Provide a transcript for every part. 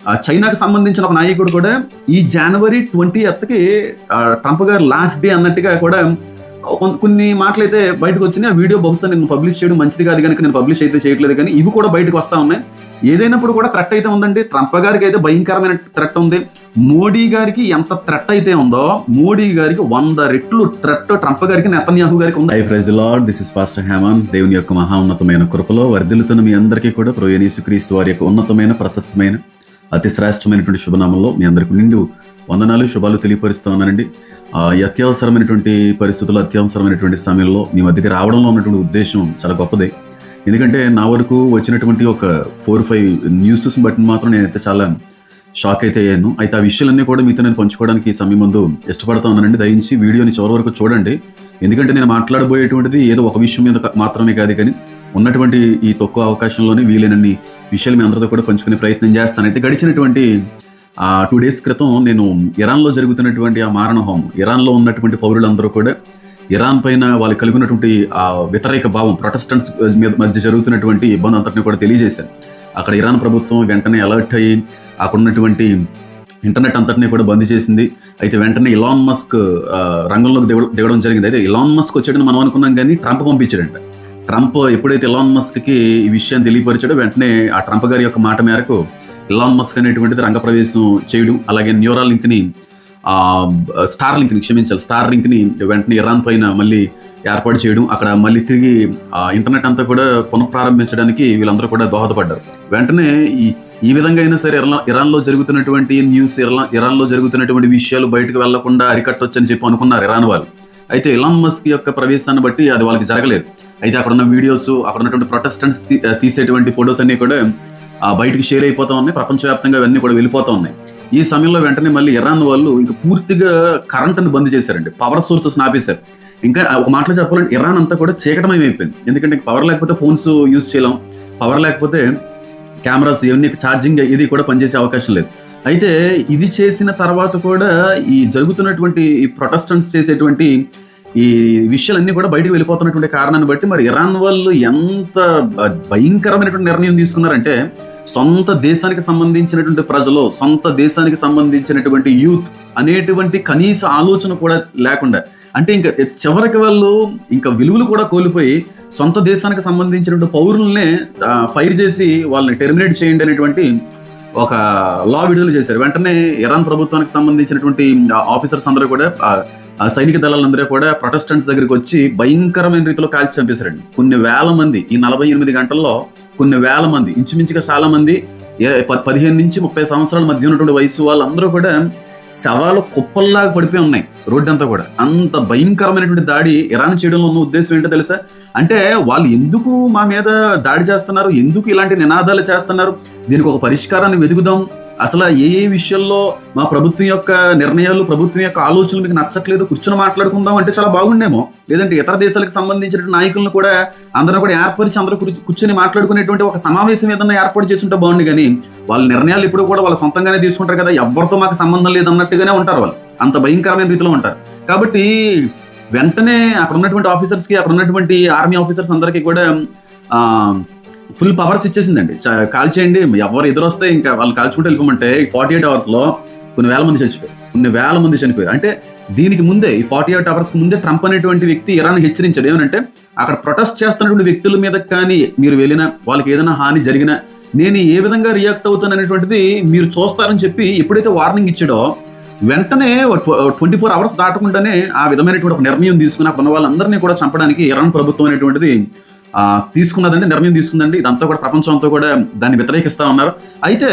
చైనాకు చైనాకి సంబంధించిన ఒక నాయకుడు కూడా ఈ జనవరి ట్వంటీ ఎత్కి ట్రంప్ గారు లాస్ట్ డే అన్నట్టుగా కూడా కొన్ని మాటలు అయితే బయటకు వచ్చినాయి. ఆ వీడియో బహుశా నేను పబ్లిష్ చేయడం మంచిది కాదు కనుక నేను పబ్లిష్ అయితే చేయట్లేదు కానీ ఇవి కూడా బయటకు వస్తా ఉన్నాయి. ఏదైనప్పుడు కూడా థ్రెట్ అయితే ఉందండి. ట్రంప్ గారికి అయితే భయంకరమైన థ్రెట్ ఉంది. మోడీ గారికి ఎంత థ్రెట్ అయితే ఉందో మోడీ గారికి వంద రెట్లు థ్రెట్ ట్రంప్ గారికి నెతన్యాహు గారికి ఉంది. I praise Lord this is pastor Heman దేవుని యొక్క మహా ఉన్నతమైన కృపలో వర్ధిల్లుతున్న మీ అందరికీ కూడా ప్రొయనీసు క్రీస్తు వారి యొక్క ఉన్నతమైన ప్రశస్తమైన అతి శ్రేష్టమైనటువంటి శుభనామంలో మీ అందరికి నిండు వందనాలు శుభాలు తెలియపరుస్తూ ఉన్నానండి ఈ అత్యవసరమైనటువంటి పరిస్థితుల్లో అత్యవసరమైనటువంటి సమయంలో మీ మధ్యకి రావడంలో ఉన్నటువంటి ఉద్దేశం చాలా గొప్పదే. ఎందుకంటే నా వరకు వచ్చినటువంటి ఒక ఫోర్ ఫైవ్ న్యూసెస్ బట్టి మాత్రం నేనైతే చాలా షాక్ అయితే అయ్యాను. అయితే ఆ విషయాలన్నీ కూడా మీతో నేను పంచుకోవడానికి ఈ సమయం ముందు ఇష్టపడతా ఉన్నానండి. దయించి వీడియోని చివరి వరకు చూడండి. ఎందుకంటే నేను మాట్లాడబోయేటువంటిది ఏదో ఒక విషయం మీద మాత్రమే కాదు కానీ ఉన్నటువంటి ఈ తక్కువ అవకాశంలోనే వీలైనన్ని విషయాలు మీ అందరితో కూడా పంచుకునే ప్రయత్నం చేస్తాను. అయితే గడిచినటువంటి ఆ టూ డేస్ క్రితం నేను ఇరాన్లో జరుగుతున్నటువంటి ఆ మారణ హోమం ఇరాన్లో ఉన్నటువంటి పౌరులందరూ కూడా ఇరాన్ పైన వాళ్ళు కలిగినటువంటి ఆ వ్యతిరేక భావం ప్రొటెస్టెంట్స్ మీద మధ్య జరుగుతున్నటువంటి ఇబ్బంది అంతటిని కూడా తెలియజేశాను అక్కడ ఇరాన్ ప్రభుత్వం వెంటనే అలర్ట్ అయ్యి అక్కడ ఉన్నటువంటి ఇంటర్నెట్ అంతటినీ కూడా బంద్ చేసింది. అయితే వెంటనే ఇలాన్ మస్క్ రంగంలోకి దిగ- దిగడం జరిగింది. అయితే ఇలాన్ మస్క్ వచ్చాడని మనం అనుకున్నాం కానీ ట్రంప్ పంపించాడంట. ట్రంప్ ఎప్పుడైతే ఇలాన్ మస్క్కి ఈ విషయాన్ని తెలియపరిచాడో వెంటనే ఆ ట్రంప్ గారి యొక్క మాట మేరకు ఇలాన్ మస్క్ అనేటువంటిది రంగప్రవేశం చేయడం అలాగే న్యూరాలింక్ని స్టార్ లింక్ని క్షమించాలి. స్టార్ లింక్ని వెంటనే ఇరాన్ పైన మళ్ళీ ఏర్పాటు చేయడం అక్కడ మళ్ళీ తిరిగి ఇంటర్నెట్ అంతా కూడా పునఃప్రారంభించడానికి వీళ్ళందరూ కూడా దోహదపడ్డారు. వెంటనే ఈ ఈ విధంగా అయినా సరే ఇరాన్ ఇరాన్లో జరుగుతున్నటువంటి న్యూస్ ఇరాన్ ఇరాన్లో జరుగుతున్నటువంటి విషయాలు బయటకు వెళ్ళకుండా అరికట్టొచ్చని చెప్పి అనుకున్నారు ఇరాన్ వాళ్ళు. అయితే ఇలాన్ మస్క్ యొక్క ప్రవేశాన్ని బట్టి అది వాళ్ళకి జరగలేదు. అయితే అక్కడ ఉన్న వీడియోస్ అక్కడ ఉన్నటువంటి ప్రొటెస్టెంట్స్ తీసేటువంటి ఫొటోస్ అన్నీ కూడా బయటికి షేర్ అయిపోతా ఉన్నాయి. ప్రపంచవ్యాప్తంగా అవన్నీ కూడా వెళ్ళిపోతా ఉన్నాయి. ఈ సమయంలో వెంటనే మళ్ళీ ఇరాన్ వాళ్ళు ఇంకా పూర్తిగా కరెంట్ని బంద్ చేశారండి. పవర్ సోర్సెస్ ఆపేశారు ఇంకా ఒక మాటలో చెప్పాలంటే ఇరాన్ అంతా కూడా చీకటమయం అయిపోయింది ఎందుకంటే పవర్ లేకపోతే ఫోన్స్ యూజ్ చేయలేం. పవర్ లేకపోతే కెమెరాస్ ఇవన్నీ ఛార్జింగ్ ఇది కూడా పనిచేసే అవకాశం లేదు. అయితే ఇది చేసిన తర్వాత కూడా ఈ జరుగుతున్నటువంటి ఈ ప్రొటెస్టెంట్స్ చేసేటువంటి ఈ విషయాలన్నీ కూడా బయటకు వెళ్ళిపోతున్నటువంటి కారణాన్ని బట్టి మరి ఇరాన్ వాళ్ళు ఎంత భయంకరమైనటువంటి నిర్ణయం తీసుకున్నారంటే సొంత దేశానికి సంబంధించినటువంటి ప్రజలు సొంత దేశానికి సంబంధించినటువంటి యూత్ అనేటువంటి కనీస ఆలోచన కూడా లేకుండా అంటే ఇంకా చివరికి వాళ్ళు ఇంకా విలువలు కూడా కోల్పోయి సొంత దేశానికి సంబంధించినటువంటి పౌరులనే ఫైర్ చేసి వాళ్ళని టెర్మినేట్ చేయండి అనేటువంటి ఒక లా విడుదల చేశారు. వెంటనే ఇరాన్ ప్రభుత్వానికి సంబంధించినటువంటి ఆఫీసర్స్ అందరూ కూడా ఆ, సైనిక దళాలందరూ కూడా ప్రొటెస్టెంట్స్ దగ్గరికి వచ్చి భయంకరమైన రీతిలో కాల్చి చంపేశారండి. కొన్ని వేల మంది ఈ నలభై ఎనిమిది గంటల్లో కొన్ని వేల మంది ఇంచుమించుగా చాలా మంది ఏ- పదిహేను నుంచి ముప్పై సంవత్సరాల మధ్య ఉన్నటువంటి వయసు వాళ్ళందరూ కూడా శవాలు కుప్పల్లాగా పడిపోయి ఉన్నాయి రోడ్డు అంతా కూడా. అంత భయంకరమైనటువంటి దాడి ఇరాన్ చేయడంలో ఉన్న ఉద్దేశం ఏంటో తెలుసా? అంటే వాళ్ళు ఎందుకు మా మీద దాడి చేస్తున్నారు? ఎందుకు ఇలాంటి నినాదాలు చేస్తున్నారు? దీనికి ఒక పరిష్కారాన్ని వెతుకుదాం. అసలు ఏ ఏ విషయాల్లో మా ప్రభుత్వం యొక్క నిర్ణయాలు ప్రభుత్వం యొక్క ఆలోచనలు మీకు నచ్చట్లేదు కూర్చొని మాట్లాడుకుందాం అంటే చాలా బాగుండేమో. లేదంటే ఇతర దేశాలకు సంబంధించిన నాయకులను కూడా అందరూ కూడా ఏర్పరిచి అందరూ కూర్చు- కూర్చొని మాట్లాడుకునేటువంటి ఒక సమావేశం ఏదన్నా ఏర్పాటు చేస్తుంటే బాగుంది కానీ వాళ్ళ నిర్ణయాలు ఇప్పుడు కూడా వాళ్ళ సొంతంగానే తీసుకుంటారు కదా ఎవరితో మాకు సంబంధం లేదు అన్నట్టుగానే ఉంటారు వాళ్ళు. అంత భయంకరమైన రీతిలో ఉంటారు. కాబట్టి వెంటనే అక్కడ ఉన్నటువంటి ఆఫీసర్స్కి అక్కడ ఉన్నటువంటి ఆర్మీ ఆఫీసర్స్ అందరికీ కూడా ఫుల్ పవర్స్ ఇచ్చేసిందండి. కాల్ చేయండి ఎవరు ఎదురొస్తే ఇంకా వాళ్ళు కాల్చుకుంటూ వెళ్ళిపోమంటే ఫార్టీ ఎయిట్ అవర్స్లో కొన్ని వేల మంది చనిపోయారు. కొన్ని వేల మంది చనిపోయారు. అంటే దీనికి ముందే ఈ ఫార్టీ ఎయిట్ అవర్స్కి ముందే ట్రంప్ అనేటువంటి వ్యక్తి ఇరాన్ హెచ్చరించాడు. ఏమంటే అక్కడ ప్రొటెస్ట్ చేస్తున్నటువంటి వ్యక్తుల మీద కానీ మీరు వెళ్ళినా వాళ్ళకి ఏదైనా హాని జరిగినా నేను ఏ విధంగా రియాక్ట్ అవుతాను అనేటువంటిది మీరు చూస్తారని చెప్పి ఎప్పుడైతే వార్నింగ్ ఇచ్చాడో వెంటనే ట్వంటీ ఫోర్ అవర్స్ దాటకుండానే ఆ విధమైనటువంటి ఒక నిర్ణయం తీసుకుని అక్కడ వాళ్ళందరినీ కూడా చంపడానికి ఇరాన్ ప్రభుత్వం అనేటువంటిది తీసుకున్నదండి నిర్ణయం తీసుకుందండి. ఇదంతా కూడా ప్రపంచం అంతా కూడా దాన్ని వ్యతిరేకిస్తా ఉన్నారు. అయితే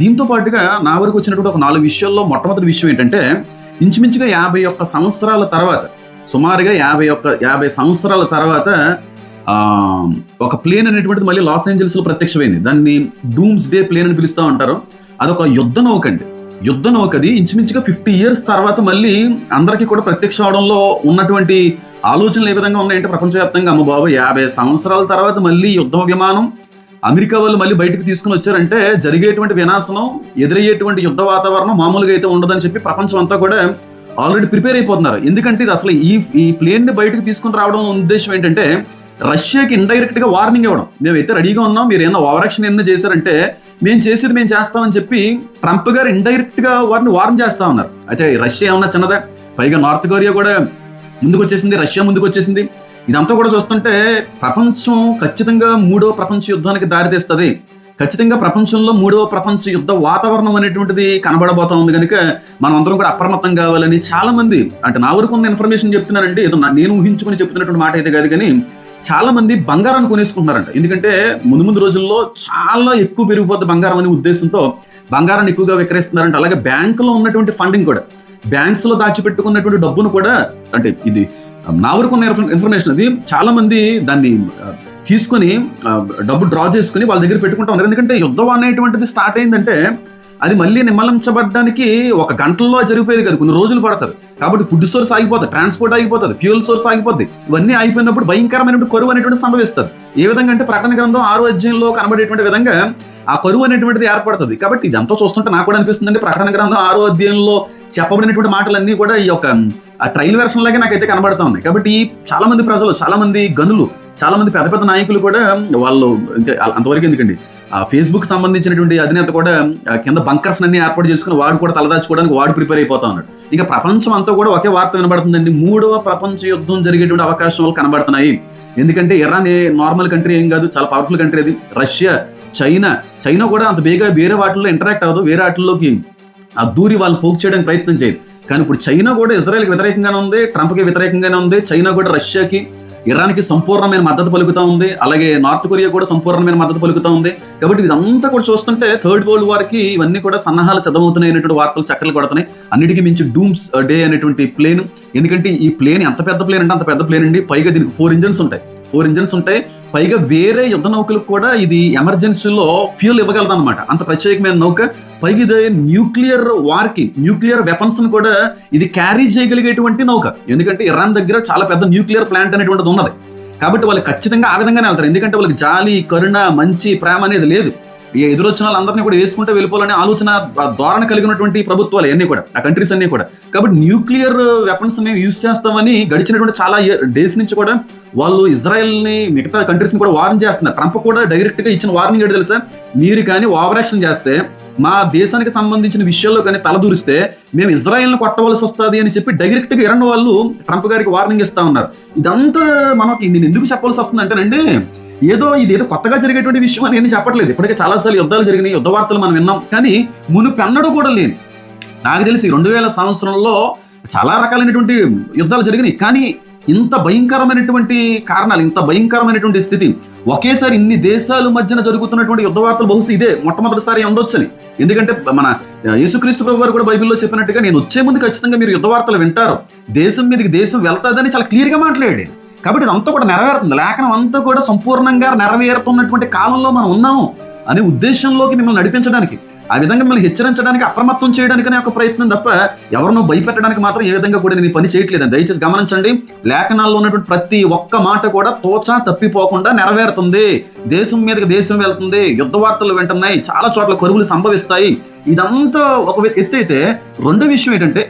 దీంతో పాటుగా నా వరకు వచ్చినటువంటి ఒక నాలుగు విషయాల్లో మొట్టమొదటి విషయం ఏంటంటే ఇంచుమించుగా యాభై ఒక్క సంవత్సరాల తర్వాత సుమారుగా యాభై ఒక్క యాభై సంవత్సరాల తర్వాత ఒక ప్లేన్ అనేటువంటిది మళ్ళీ లాస్ ఏంజల్స్లో ప్రత్యక్షమైంది. దాన్ని డూమ్స్ డే ప్లేన్ అని పిలుస్తూ ఉంటారు. అదొక యుద్ధ నౌక అండి. యుద్ధ నౌకది ఇంచుమించుగా ఫిఫ్టీ ఇయర్స్ తర్వాత మళ్ళీ అందరికీ కూడా ప్రత్యక్ష అవడంలో ఉన్నటువంటి ఆలోచనలు ఏ విధంగా ఉన్నాయంటే ప్రపంచవ్యాప్తంగా అమ్మ బాబు యాభై సంవత్సరాల తర్వాత మళ్ళీ యుద్ధ విమానం అమెరికా వాళ్ళు మళ్ళీ బయటకు తీసుకుని వచ్చారంటే జరిగేటువంటి వినాశనం ఎదురయ్యేటువంటి యుద్ధ వాతావరణం మామూలుగా అయితే ఉండదని చెప్పి ప్రపంచం అంతా కూడా ఆల్రెడీ ప్రిపేర్ అయిపోతున్నారు. ఎందుకంటే ఇది అసలు ఈ ఈ ప్లేన్ని బయటకు తీసుకుని రావడం ఉద్దేశం ఏంటంటే రష్యాకి ఇండైరెక్ట్గా వార్నింగ్ ఇవ్వడం. మేమైతే రెడీగా ఉన్నాం మీరు ఏమైనా ఓవర్ యాక్షన్ ఏమన్నా చేశారంటే మేము చేసేది మేము చేస్తామని చెప్పి ట్రంప్ గారు ఇండైరెక్ట్గా వారిని వార్న్ చేస్తా ఉన్నారు. అయితే రష్యా ఏమన్నా చిన్నదా? పైగా నార్త్ కొరియా కూడా ముందుకు వచ్చేసింది రష్యా ముందుకు వచ్చేసింది ఇదంతా కూడా చూస్తుంటే ప్రపంచం ఖచ్చితంగా మూడో ప్రపంచ యుద్ధానికి దారితీస్తుంది ఖచ్చితంగా ప్రపంచంలో మూడవ ప్రపంచ యుద్ధ వాతావరణం అనేటువంటిది కనబడబోతా ఉంది కనుక మనం అందరం కూడా అప్రమత్తం కావాలని చాలామంది అంటే నా వరకు ఉన్న ఇన్ఫర్మేషన్ చెప్తున్నానండి ఏదో నేను ఊహించుకుని చెప్తున్నటువంటి మాట అయితే కాదు కానీ చాలామంది బంగారాన్ని కొనేసుకుంటున్నారంట. ఎందుకంటే ముందు ముందు రోజుల్లో చాలా ఎక్కువ పెరిగిపోద్ది బంగారం అనే ఉద్దేశంతో బంగారాన్ని ఎక్కువగా విక్రయిస్తున్నారంట. అలాగే బ్యాంకులో ఉన్నటువంటి ఫండింగ్ కూడా. బ్యాంక్స్లో దాచిపెట్టుకున్నటువంటి డబ్బును కూడా అంటే ఇది నా వరకు ఉన్న ఇన్ఫర్- ఇన్ఫర్మేషన్ అది. చాలా మంది దాన్ని తీసుకొని డబ్బు డ్రా చేసుకుని వాళ్ళ దగ్గర పెట్టుకుంటా ఉన్నారు. ఎందుకంటే యుద్ధం అనేటువంటిది స్టార్ట్ అయిందంటే అది మళ్ళీ నిమ్మలించబడడానికి ఒక గంటల్లో జరిగిపోయేది కదా. కొన్ని రోజులు పడుతుంది కాబట్టి ఫుడ్ సోర్స్ ఆగిపోతుంది ట్రాన్స్పోర్ట్ ఆగిపోతుంది ఫ్యూయల్ సోర్స్ ఆగిపోతుంది ఇవన్నీ అయిపోయినప్పుడు భయంకరమైనటువంటి కరువు అనేటువంటి సంభవిస్తుంది. ఏ విధంగా అంటే ప్రకటన గ్రంథం ఆరో అధ్యాయంలో కనబడేటువంటి విధంగా ఆ కరువు అనేటువంటిది ఏర్పడుతుంది. కాబట్టి ఇదంతా చూస్తుంటే నాకు కూడా అనిపిస్తుందండి. ప్రకటన గ్రంథం ఆరో అధ్యాయంలో చెప్పబడినటువంటి మాటలన్నీ కూడా ఈ యొక్క ఆ ట్రైల్ వెర్షన్ లాగే నాకైతే కనబడతా ఉన్నాయి. కాబట్టి చాలామంది చాలా మంది ప్రజలు చాలా మంది గనులు చాలా మంది పెద్ద పెద్ద నాయకులు కూడా వాళ్ళు ఇంకా అంతవరకు ఎందుకండి? ఆ ఫేస్బుక్ సంబంధించినటువంటి అధినేత కూడా కింద బంకర్స్ అన్ని ఏర్పాటు చేసుకుని వాడు కూడా తలదాచుకోవడానికి వాడు ప్రిపేర్ అయిపోతా ఉన్నాడు. ఇంకా ప్రపంచం అంతా కూడా ఒకే వార్త వినబడుతుందండి. మూడవ ప్రపంచ యుద్ధం జరిగేటువంటి అవకాశాలు కనబడుతున్నాయి. ఎందుకంటే ఇరాన్ ఏ నార్మల్ కంట్రీ ఏం కాదు చాలా పవర్ఫుల్ కంట్రీ అది. రష్యా చైనా చైనా కూడా అంత బేగా వేరే వాటిల్లో ఇంటరాక్ట్ అవ్వదు వేరే వాటిల్లోకి ఆ దూరి వాళ్ళు పోగు చేయడానికి ప్రయత్నం చేయదు. కానీ ఇప్పుడు చైనా కూడా ఇజ్రాయెల్కి వ్యతిరేకంగానే ఉంది ట్రంప్కి వ్యతిరేకంగానే ఉంది చైనా కూడా రష్యాకి ఇరాన్కి సంపూర్ణమైన మద్దతు పలుకుతూ ఉంది అలాగే నార్త్ కొరియా కూడా సంపూర్ణమైన మద్దతు పలుకుతా ఉంది. కాబట్టి ఇదంతా కూడా చూస్తుంటే థర్డ్ వరల్డ్ వార్కి ఇవన్నీ కూడా సన్నాహాలు సిద్ధమవుతున్నాయి అనేటువంటి వార్తలు చక్కలు కొడుతున్నాయి. అన్నిటికీ మించి డూమ్స్ డే అనేటువంటి ప్లేన్. ఎందుకంటే ఈ ప్లేన్ ఎంత పెద్ద ప్లేన్ అంటే అంత పెద్ద ప్లేన్ అండి. పైగా దీనికి ఫోర్ ఇంజన్స్ ఉంటాయి. ఫోర్ ఇంజన్స్ ఉంటాయి. పైగా వేరే యుద్ధ నౌకలకు కూడా ఇది ఎమర్జెన్సీలో ఫ్యూల్ ఇవ్వగలదు అనమాట అంత ప్రత్యేకమైన నౌక. పైగా ఇది న్యూక్లియర్ వార్కి న్యూక్లియర్ వెపన్స్ని కూడా ఇది క్యారీ చేయగలిగేటువంటి నౌక. ఎందుకంటే ఇరాన్ దగ్గర చాలా పెద్ద న్యూక్లియర్ ప్లాంట్ అనేటువంటిది ఉన్నది. కాబట్టి వాళ్ళు ఖచ్చితంగా ఆ విధంగానే వెళ్తారు. ఎందుకంటే వాళ్ళకి జాలి కరుణ మంచి ప్రేమ అనేది లేదు. ఎదురొచ్చిన వాళ్ళందరినీ కూడా వేసుకుంటే వెళ్ళిపోవాలనే ఆలోచన ధోరణ కలిగినటువంటి ప్రభుత్వాలు అన్నీ కూడా ఆ కంట్రీస్ అన్నీ కూడా. కాబట్టి న్యూక్లియర్ వెపన్స్ మేము యూజ్ చేస్తామని గడిచినటువంటి చాలా డేస్ నుంచి కూడా వాళ్ళు ఇజ్రాయెల్ని మిగతా కంట్రీస్ని కూడా వార్న్ చేస్తున్నారు. ట్రంప్ కూడా డైరెక్ట్గా ఇచ్చిన వార్నింగ్ ఏంటి తెలుసా? మీరు కానీ ఓవర్ యాక్షన్ చేస్తే మా దేశానికి సంబంధించిన విషయాల్లో కానీ తలదూరిస్తే మేము ఇజ్రాయెల్ని కొట్టవలసి వస్తుంది అని చెప్పి డైరెక్ట్గా ఇరాన్ వాళ్ళు ట్రంప్ గారికి వార్నింగ్ ఇస్తా ఉన్నారు. ఇదంతా మనకి నేను ఎందుకు చెప్పాల్సి వస్తుంది అంటేనండి ఏదో ఇది ఏదో కొత్తగా జరిగేటువంటి విషయం అని నేను చెప్పట్లేదు. ఇప్పటికే చాలాసార్లు యుద్ధాలు జరిగినాయి యుద్ధ వార్తలు మనం విన్నాం. కానీ మునుపెన్నడూ కూడా లేని నాకు తెలిసి రెండు వేల సంవత్సరంలో చాలా రకాలైనటువంటి యుద్ధాలు జరిగినాయి. కానీ ఇంత భయంకరమైనటువంటి కారణాలు ఇంత భయంకరమైనటువంటి స్థితి ఒకేసారి ఇన్ని దేశాల మధ్యన జరుగుతున్నటువంటి యుద్ధ వార్తలు బహుశా ఇదే మొట్టమొదటిసారి ఉండొచ్చని. ఎందుకంటే మన యేసుక్రీస్తు ప్రభు వారు కూడా బైబిల్లో చెప్పినట్టుగా నేను వచ్చే ముందు ఖచ్చితంగా మీరు యుద్ధ వార్తలు వింటారు. దేశం మీదకి దేశం వెళ్తాదని చాలా క్లియర్గా మాట్లాడాడు. కాబట్టి ఇదంతా కూడా నెరవేరుతుంది. లేఖనం అంతా కూడా సంపూర్ణంగా నెరవేరుతున్నటువంటి కాలంలో మనం ఉన్నాము అనే ఉద్దేశంలోకి మిమ్మల్ని నడిపించడానికి ఆ విధంగా మిమ్మల్ని హెచ్చరించడానికి అప్రమత్తం చేయడానికి ఒక ప్రయత్నం తప్ప ఎవరినో భయపెట్టడానికి మాత్రం ఏ విధంగా కూడా నేను పని చేయట్లేదు దయచేసి గమనించండి లేఖనాల్లో ఉన్నటువంటి ప్రతి ఒక్క మాట కూడా తోచా తప్పిపోకుండా నెరవేరుతుంది. దేశం మీదకి దేశం వెళ్తుంది యుద్ధ వార్తలు వింటున్నాయి చాలా చోట్ల కరువులు సంభవిస్తాయి. ఇదంతా ఒక ఎత్తు అయితే రెండో విషయం ఏంటంటే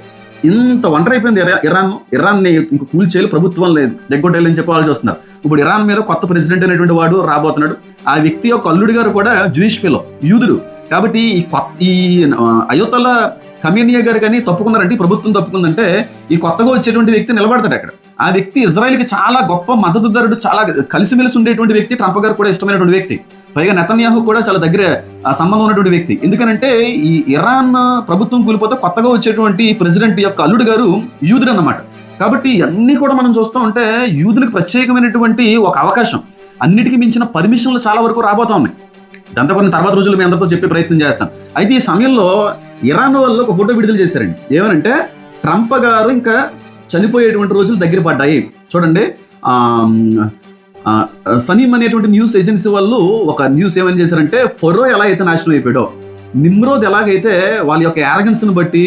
ఇంత ఒంటరి అయిపోయింది ఇరా- ఇరాన్. ఇరాన్ని ఇంక కూల్చేయాలి ప్రభుత్వం లేదు. దగ్గొట్టేయాలని చెప్పి వాళ్ళు చూస్తున్నారు. ఇప్పుడు ఇరాన్ మీద కొత్త ప్రెసిడెంట్ అనేటువంటి వాడు రాబోతున్నాడు. ఆ వ్యక్తి యొక్క అల్లుడి గారు కూడా జూయిష్ ఫిలో యూదుడు కాబట్టి ఈ కొత్త ఈ అయోతల కమీనియా గారు కానీ తప్పుకున్నారంటే ఈ ప్రభుత్వం తప్పుకుందంటే ఈ కొత్తగా వచ్చేటువంటి వ్యక్తి నిలబడతాడు అక్కడ. ఆ వ్యక్తి ఇజ్రాయెల్కి చాలా గొప్ప మద్దతుదారుడు చాలా కలిసిమెలిసి ఉండేటువంటి వ్యక్తి ట్రంప్ గారు కూడా ఇష్టమైనటువంటి వ్యక్తి. పైగా నెతన్యాహు కూడా చాలా దగ్గర ఆ, సంబంధం ఉన్నటువంటి వ్యక్తి. ఎందుకనంటే ఈ ఇరాన్ ప్రభుత్వం కూలిపోతే కొత్తగా వచ్చేటువంటి ప్రెసిడెంట్ యొక్క అల్లుడు గారు యూదుడు అన్నమాట కాబట్టి ఇవన్నీ కూడా మనం చూస్తూ ఉంటే యూదులకు ప్రత్యేకమైనటువంటి ఒక అవకాశం. అన్నిటికీ మించిన పర్మిషన్లు చాలా వరకు రాబోతా ఉన్నాయి. దాంతో కొన్ని తర్వాత రోజులు మీ అందరితో చెప్పే ప్రయత్నం చేస్తాం. అయితే ఈ సమయంలో ఇరాన్ వాళ్ళు ఒక ఫోటో విడుదల చేశారండి. ఏమనంటే ట్రంప్ గారు ఇంకా చనిపోయేటువంటి రోజులు దగ్గర పడ్డాయి. చూడండి సనీమ్ అనేటువంటి న్యూస్ ఏజెన్సీ వాళ్ళు ఒక న్యూస్ ఏమని చేశారంటే ఫొరో ఎలా అయితే నాశనం అయిపోయాడో నిమ్రోద్ ఎలాగైతే వాళ్ళ యొక్క యారగన్స్ని బట్టి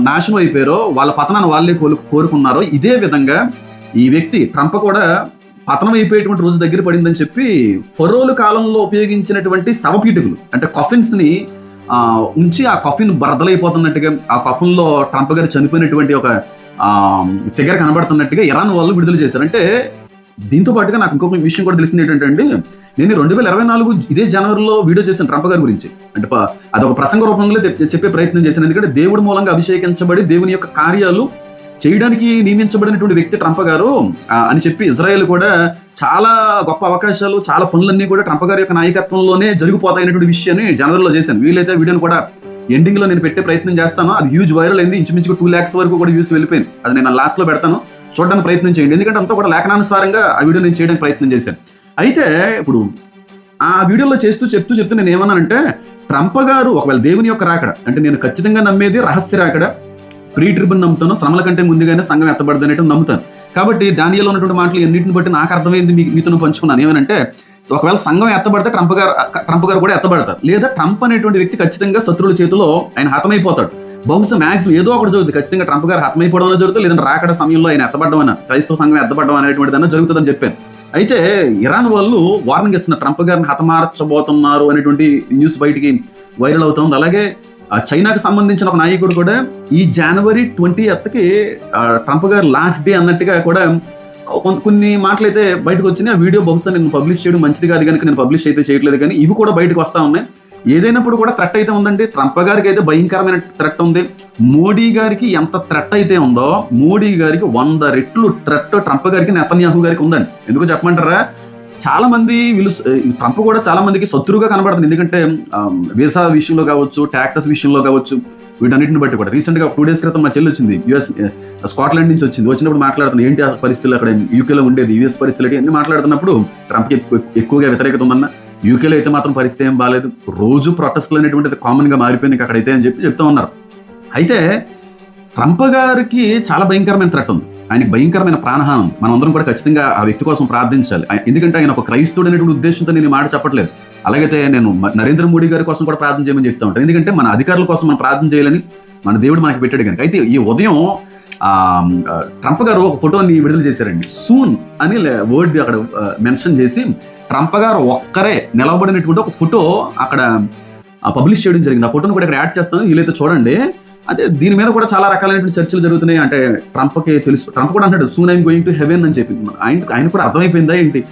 నాశనం అయిపోయారో వాళ్ళ పతనాన్ని వాళ్ళే కోలు కోరుకున్నారో ఇదే విధంగా ఈ వ్యక్తి ట్రంప్ కూడా పతనం అయిపోయేటువంటి రోజు దగ్గర పడిందని చెప్పి ఫొరోలు కాలంలో ఉపయోగించినటువంటి శవపీఠకులు అంటే కఫిన్స్ని ఉంచి ఆ కఫిన్ బరదలైపోతున్నట్టుగా ఆ కఫిన్లో ట్రంప్ గారు చనిపోయినటువంటి ఒక ఫిగర్ కనబడుతున్నట్టుగా ఇరాన్ వాళ్ళు విడుదల చేశారు. అంటే దీంతో పాటుగా నాకు ఇంకొక విషయం కూడా తెలిసింది ఏంటంటే అండి నేను రెండు వేల ఇరవై నాలుగు ఇదే జనవరిలో వీడియో చేశాను ట్రంప్ గారి గురించి. అంటే అదొక ప్రసంగ రూపంలో చెప్పే ప్రయత్నం చేశాను. ఎందుకంటే దేవుడి మూలంగా అభిషేకించబడి దేవుని యొక్క కార్యాలు చేయడానికి నియమించబడినటువంటి వ్యక్తి ట్రంప్ గారు అని చెప్పి ఇజ్రాయెల్ కూడా చాలా గొప్ప అవకాశాలు చాలా పనులన్నీ కూడా ట్రంప్ గారి యొక్క నాయకత్వంలోనే జరిగిపోతాయనేటువంటి విషయాన్ని జనవరిలో చేశాను. వీలైతే వీడియోని కూడా ఎండింగ్లో నేను పెట్టే ప్రయత్నం చేస్తాను. అది హ్యూజ్ వైరల్ అయింది. ఇంచుమించుగా టూ ల్యాక్స్ వరకు కూడా వ్యూస్ వెళ్ళిపోయింది. అది నేను లాస్ట్లో పెడతాను. చూడడానికి ప్రయత్నం చేయండి. ఎందుకంటే అంతా కూడా లేఖనానుసారంగా ఆ వీడియో నేను చేయడానికి ప్రయత్నం చేశాను. అయితే ఇప్పుడు ఆ వీడియోలో చేస్తూ చెప్తూ చెప్తూ నేను ఏమన్నానంటే ట్రంప్ గారు ఒకవేళ దేవుని యొక్క రాకడ అంటే నేను ఖచ్చితంగా నమ్మేది రహస్య రాకడ ప్రీ ట్రిబుల్ నమ్ముతాను శ్రమల కంటే ముందుగానే సంఘం ఎత్తబడదు అనేట్టు నమ్ముతాను. కాబట్టి దానిలో ఉన్నటువంటి మాటలు ఎన్నింటిని బట్టి నాకు అర్థమైంది మీ- మీతో పంచుకున్నాను. ఏమనంటే ఒకవేళ సంఘం ఎత్తబడితే ట్రంప్ గారు ట్రంప్ గారు కూడా ఎత్తబడతారు. లేదా ట్రంప్ అనేటువంటి వ్యక్తి ఖచ్చితంగా శత్రువుల చేతిలో ఆయన హతమైపోతాడు. బహుశా మ్యాక్సిమం ఏదో ఒకటి జరుగుతుంది. ఖచ్చితంగా ట్రంప్ గారు హతమైపోవడం జరుగుతుంది. లేదంటే రాకడ సమయంలో ఆయన ఎత్తబడడం అన్న క్రైస్తవ సంఘం ఎత్తబడడం అనేటువంటిది అన్న జరుగుతుందని చెప్పాను. అయితే ఇరాన్ వాళ్ళు వార్నింగ్ ఇస్తున్న ట్రంప్ గారిని హతమార్చబోతున్నారు అనేటువంటి న్యూస్ బయటికి వైరల్ అవుతుంది. అలాగే చైనాకి సంబంధించిన ఒక నాయకుడు కూడా ఈ జనవరి ట్వంటీ ఎత్కి ట్రంప్ గారు లాస్ట్ డే అన్నట్టుగా కూడా కొన్ని మాటలు అయితే బయటకు వచ్చినాయి. ఆ వీడియో బహుశా నేను పబ్లిష్ చేయడం మంచిది కాదు కనుక నేను పబ్లిష్ అయితే చేయట్లేదు కానీ ఇవి కూడా బయటకు వస్తా ఉన్నాయి. ఏదైనప్పుడు కూడా థ్రెట్ అయితే ఉందండి. ట్రంప్ గారికి అయితే భయంకరమైన థ్రెట్ ఉంది. మోడీ గారికి ఎంత థ్రెట్ అయితే ఉందో మోడీ గారికి వంద రెట్లు థ్రెట్ ట్రంప్ గారికి నెతన్యాహు గారికి ఉందండి. ఎందుకు చెప్పమంటారా? చాలా మంది వీళ్ళు ట్రంప్ కూడా చాలా మందికి శత్రువుగా కనబడుతుంది. ఎందుకంటే వీసా విషయంలో కావచ్చు ట్యాక్సెస్ విషయంలో కావచ్చు వీటన్నిటిని బట్టి కూడా. రీసెంట్గా టూ డేస్ క్రితం మా చెల్లి వచ్చింది. యుఎస్ స్కాట్లాండ్ నుంచి వచ్చింది. వచ్చినప్పుడు మాట్లాడుతుంది ఏంటి ఆ పరిస్థితులు అక్కడ? యూకేలో ఉండేది యుఎస్ పరిస్థితులు ఏంటి? అన్ని మాట్లాడుతున్నప్పుడు ట్రంప్కి ఎక్కువగా వ్యతిరేకత ఉందన్న యూకేలో అయితే మాత్రం పరిస్థితి ఏం బాగాలేదు రోజు ప్రొటెస్ట్లు అనేటువంటిది కామన్గా మారిపోయింది అక్కడైతే అని చెప్పి చెప్తూ ఉన్నారు. అయితే ట్రంప్ గారికి చాలా భయంకరమైన థ్రెట్ ఉంది. ఆయనకి భయంకరమైన ప్రాణహానం మనం అందరం కూడా ఖచ్చితంగా ఆ వ్యక్తి కోసం ప్రార్థించాలి. ఎందుకంటే ఆయన ఒక క్రైస్తవుడు అనేటువంటి ఉద్దేశంతో నేను మాట చెప్పట్లేదు. అలాగైతే నేను నరేంద్ర మోడీ గారి కోసం కూడా ప్రార్థన చేయమని చెప్తా ఉంటాను. ఎందుకంటే మన అధికారుల కోసం మనం ప్రార్థన చేయాలని మన దేవుడు మనకి పెట్టాడు కనుక. అయితే ఈ ఉదయం ట్రంప్ గారు ఒక ఫోటోని విడుదల చేశారండి. సూన్ అని వర్డ్ అక్కడ మెన్షన్ చేసి ట్రంప్ గారు ఒక్కరే నిలవబడినటువంటి ఒక ఫోటో అక్కడ పబ్లిష్ చేయడం జరిగింది. ఆ ఫోటోని కూడా ఇక్కడ యాడ్ చేస్తాను. వీలైతే చూడండి. అదే దీని మీద కూడా చాలా రకాలైనటువంటి చర్చలు జరుగుతున్నాయి. అంటే ట్రంప్కి తెలుసు. ట్రంప్ కూడా అంటాడు soon I'm going to heaven అని చెప్పి. ఆయన ఆయన కూడా అర్థమైపోయిందా ఏంటి?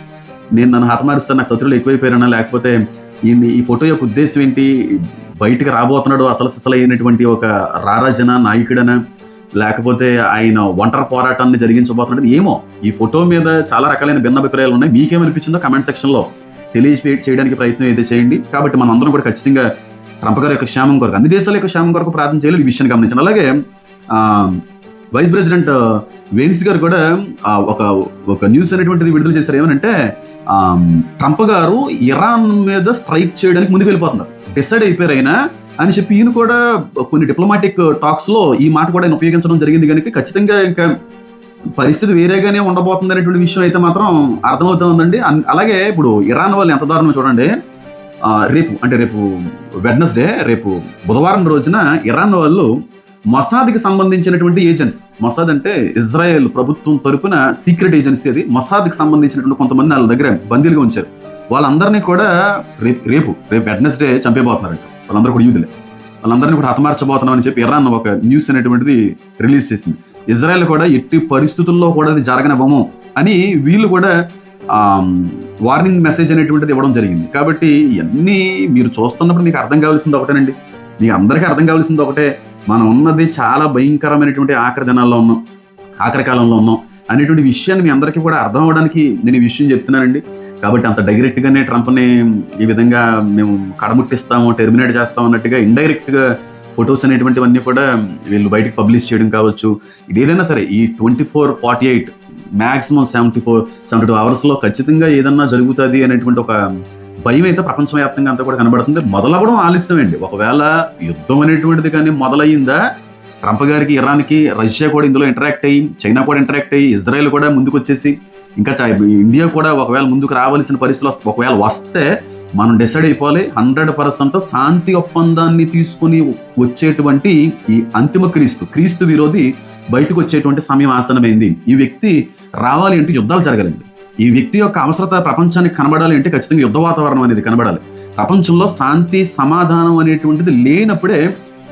నేను నన్ను హతమారుస్తాను నాకు శత్రువులు ఎక్కువైపోయారనా లేకపోతే ఈ ఈ ఫోటో యొక్క ఉద్దేశం ఏంటి? బయటకు రాబోతున్నాడు అసలు అసలు అయినటువంటి ఒక రారాజన నాయకుడనా? లేకపోతే ఆయన ఒంటరి పోరాటాన్ని జరిగించబోతున్నాడు ఏమో. ఈ ఫోటో మీద చాలా రకాలైన భిన్న అభిప్రాయాలు ఉన్నాయి మీకేమనిపించిందో కమెంట్ సెక్షన్లో తెలియజే చేయడానికి ప్రయత్నం అయితే చేయండి. కాబట్టి మనం అందరం కూడా ఖచ్చితంగా ట్రంప్ గారి యొక్క క్షేమం కొరకు అన్ని దేశాల యొక్క క్షేమం కొరకు ప్రార్థన చేయాలి ఈ విషయాన్ని గమనించండి. అలాగే వైస్ ప్రెసిడెంట్ వేన్స్ గారు కూడా ఒక ఒక న్యూస్ అనేటువంటిది విడుదల చేశారు. ఏమనంటే ట్రంప్ గారు ఇరాన్ మీద స్ట్రైక్ చేయడానికి ముందుకు వెళ్ళిపోతున్నారు. డిసైడ్ అయిపోయారు అయినా అని చెప్పి ఈయన కూడా కొన్ని డిప్లొమాటిక్ టాక్స్లో ఈ మాట కూడా ఆయన ఉపయోగించడం జరిగింది కనుక ఖచ్చితంగా ఇంకా పరిస్థితి వేరేగానే ఉండబోతుంది అనేటువంటి విషయం అయితే మాత్రం అర్థమవుతా ఉందండి అలాగే ఇప్పుడు ఇరాన్ వాళ్ళు ఎంత దారుణం చూడండి. రేపు అంటే రేపు వెడ్నెస్డే రేపు బుధవారం రోజున ఇరాన్ వాళ్ళు మొసాద్కి సంబంధించినటువంటి ఏజెంట్స్ మొసాద్ అంటే ఇజ్రాయెల్ ప్రభుత్వం తరపున సీక్రెట్ ఏజెన్సీ అది. మొసాద్కి సంబంధించినటువంటి కొంతమంది వాళ్ళ దగ్గర బందీలుగా ఉంచారు. వాళ్ళందరినీ కూడా రేపు రేపు రేపు వెడ్నెస్డే చంపేబోతున్నారంట వాళ్ళందరూ కూడా యూదులే. వాళ్ళందరినీ కూడా హతమార్చబోతున్నాం అని చెప్పి ఇరాన్ ఒక న్యూస్ అనేటువంటిది రిలీజ్ చేసింది. ఇజ్రాయెల్ కూడా ఎట్టి పరిస్థితుల్లో కూడా అది జరగనివ్వము అని వీళ్ళు కూడా వార్నింగ్ మెసేజ్ అనేటువంటిది ఇవ్వడం జరిగింది. కాబట్టి ఇవన్నీ మీరు చూస్తున్నప్పుడు మీకు అర్థం కావాల్సింది ఒకటేనండి. మీకు అందరికీ అర్థం కావాల్సింది ఒకటే. మనం ఉన్నది చాలా భయంకరమైనటువంటి ఆఖరి దినాల్లో ఉన్నాం. ఆఖరి కాలంలో ఉన్నాం. అనేటువంటి విషయాన్ని మీ అందరికీ కూడా అర్థం అవడానికి నేను ఈ విషయం చెప్తున్నానండి. కాబట్టి అంత డైరెక్ట్గానే ట్రంప్ని ఈ విధంగా మేము కడముట్టిస్తాము టెర్మినేట్ చేస్తాం అన్నట్టుగా ఇండైరెక్ట్గా ఫొటోస్ అనేటువంటివన్నీ కూడా వీళ్ళు బయటకు పబ్లిష్ చేయడం కావచ్చు. ఇదేదైనా సరే ఈ twenty four forty eight maximum seventy four seventy two అవర్స్లో ఖచ్చితంగా ఏదన్నా జరుగుతుంది అనేటువంటి ఒక భయం అయితే ప్రపంచవ్యాప్తంగా అంతా కూడా కనబడుతుంది. మొదలవ్వడం ఆలస్యమండి ఒకవేళ యుద్ధం అనేటువంటిది కానీ మొదలయ్యిందా ట్రంప్ గారికి ఇరాన్కి రష్యా కూడా ఇందులో ఇంటరాక్ట్ అయ్యి చైనా కూడా ఇంటరాక్ట్ అయ్యి ఇజ్రాయెల్ కూడా ముందుకు వచ్చేసి ఇంకా ఇండియా కూడా ఒకవేళ ముందుకు రావాల్సిన పరిస్థితులు వస్తే ఒకవేళ వస్తే మనం డిసైడ్ అయిపోవాలి. హండ్రెడ్ పర్సెంట్ శాంతి ఒప్పందాన్ని తీసుకుని వచ్చేటువంటి ఈ అంతిమ క్రీస్తు క్రీస్తు విరోధి బయటకు వచ్చేటువంటి సమయం ఆసనమైంది ఈ వ్యక్తి రావాలి అంటే యుద్ధాలు జరగాలండి. ఈ వ్యక్తి యొక్క అవసరత ప్రపంచానికి కనబడాలి అంటే ఖచ్చితంగా యుద్ధ వాతావరణం అనేది కనబడాలి. ప్రపంచంలో శాంతి సమాధానం అనేటువంటిది లేనప్పుడే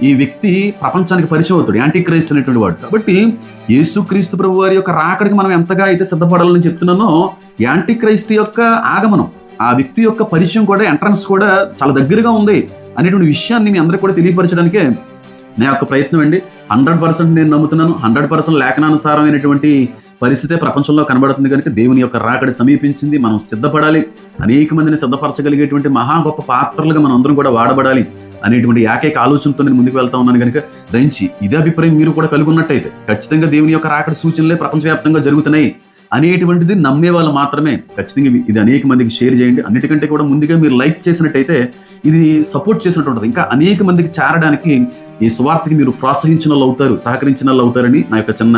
ఈ వ్యక్తి ప్రపంచానికి పరిచయం అవుతాడు యాంటీ క్రైస్ట్ అనేటువంటి వాడు. కాబట్టి యేసుక్రీస్తు ప్రభు వారి యొక్క రాకడికి మనం ఎంతగా అయితే సిద్ధపడాలని చెప్తున్నానో యాంటీ క్రైస్ట్ యొక్క ఆగమనం ఆ వ్యక్తి యొక్క పరిచయం కూడా ఎంట్రన్స్ కూడా చాలా దగ్గరగా ఉంది అనేటువంటి విషయాన్ని మీ అందరికీ కూడా తెలియపరచడానికే నా యొక్క ప్రయత్నం అండి. హండ్రెడ్ పర్సెంట్ నేను నమ్ముతున్నాను. హండ్రెడ్ పర్సెంట్ లేఖనానుసారమైనటువంటి పరిస్థితే ప్రపంచంలో కనబడుతుంది కనుక దేవుని యొక్క రాకడి సమీపించింది. మనం సిద్ధపడాలి. అనేక మందిని సిద్ధపరచగలిగేటువంటి మహా గొప్ప పాత్రలుగా మనం అందరం కూడా వాడబడాలి అనేటువంటి ఏకైక ఆలోచనతో నేను ముందుకు వెళ్తా ఉన్నాను కనుక దయించి ఇదే అభిప్రాయం మీరు కూడా కలుగున్నట్టయితే ఖచ్చితంగా దేవుని యొక్క రాకడి సూచనలే ప్రపంచవ్యాప్తంగా జరుగుతున్నాయి అనేటువంటిది నమ్మే వాళ్ళు మాత్రమే ఖచ్చితంగా ఇది అనేక మందికి షేర్ చేయండి. అన్నిటికంటే కూడా ముందుగా మీరు లైక్ చేసినట్టయితే ఇది సపోర్ట్ చేసినట్టు ఉంటుంది ఇంకా అనేక మందికి చేరడానికి ఈ స్వార్థకి మీరు ప్రోత్సహించిన వాళ్ళు అవుతారు సహకరించిన వాళ్ళు అవుతారని నా యొక్క చిన్న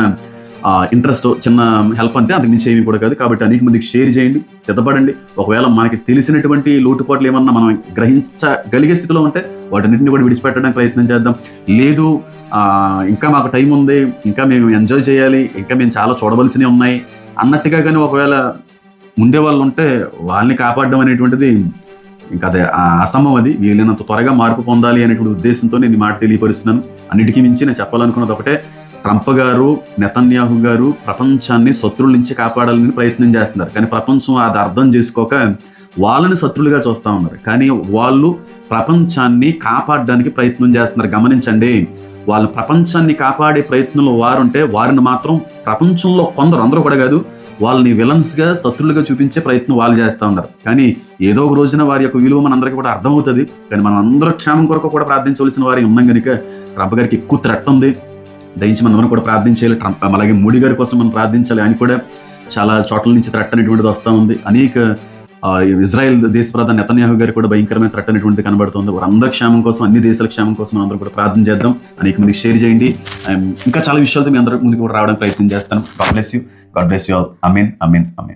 ఇంట్రెస్ట్ చిన్న హెల్ప్ అంతే అంతకు మించి ఏమీ కూడా కాదు. కాబట్టి అనేక మందికి షేర్ చేయండి సిద్ధపడండి. ఒకవేళ మనకి తెలిసినటువంటి లోటుపాట్లు ఏమన్నా మనం గ్రహించగలిగే స్థితిలో ఉంటే వాటన్నిటిని కూడా విడిచిపెట్టడానికి ప్రయత్నం చేద్దాం. లేదు ఇంకా మాకు టైం ఉంది ఇంకా మేము ఎంజాయ్ చేయాలి ఇంకా మేము చాలా చూడవలసినవి ఉన్నాయి అన్నట్టుగా కానీ ఒకవేళ ఉండే వాళ్ళు ఉంటే వాళ్ళని కాపాడడం అనేటువంటిది ఇంకా అదే అసమం అది. వీలైనంత త్వరగా మార్పు పొందాలి అనేటువంటి ఉద్దేశంతో నేను మాట తెలియపరుస్తున్నాను. అన్నిటికీ మించి నేను చెప్పాలనుకున్నది ఒకటే. ట్రంప్ గారు నెతన్యాహు గారు ప్రపంచాన్ని శత్రువుల నుంచి కాపాడాలని ప్రయత్నం చేస్తున్నారు. కానీ ప్రపంచం అది అర్థం చేసుకోక వాళ్ళని శత్రులుగా చూస్తూ ఉన్నారు. కానీ వాళ్ళు ప్రపంచాన్ని కాపాడడానికి ప్రయత్నం చేస్తున్నారు. గమనించండి వాళ్ళు ప్రపంచాన్ని కాపాడే ప్రయత్నంలో వారుంటే వారిని మాత్రం ప్రపంచంలో కొందరు అందరూ కూడా కాదు వాళ్ళని విలన్స్గా శత్రులుగా చూపించే ప్రయత్నం వాళ్ళు చేస్తూ ఉన్నారు. కానీ ఏదో ఒక రోజున వారి యొక్క విలువ మనందరికీ కూడా అర్థమవుతుంది. కానీ మనం అందరూ క్షేమం కొరకు కూడా ప్రార్థించవలసిన వారి ఉన్నాం కనుక రబ్బగారికి గారికి ఎక్కువ త్రెట్ ఉంది. దయించి మనం కూడా ప్రార్థించాలి ట్రంప్ అలాగే మోడీ గారి కోసం మనం ప్రార్థించాలి అని కూడా చాలా చోట్ల నుంచి థ్రెట్ అనేటువంటిది వస్తూ ఉంది. అనేక ఇజ్రాయెల్ దేశ ప్రధాని నెతన్యాహు గారు కూడా భయంకరమైన థ్రెట్ అనేటువంటిది కనబడుతుంది. వారందరి క్షేమం కోసం అన్ని దేశాల క్షేమం కోసం మనం అందరూ కూడా ప్రార్థన చేద్దాం. అనేక మందికి షేర్ చేయండి. ఇంకా చాలా విషయాలతో మీ అందరి ముందుకు కూడా రావడానికి ప్రయత్నం చేస్తాను. God bless you. God bless you Amin అమీన్ అమీన్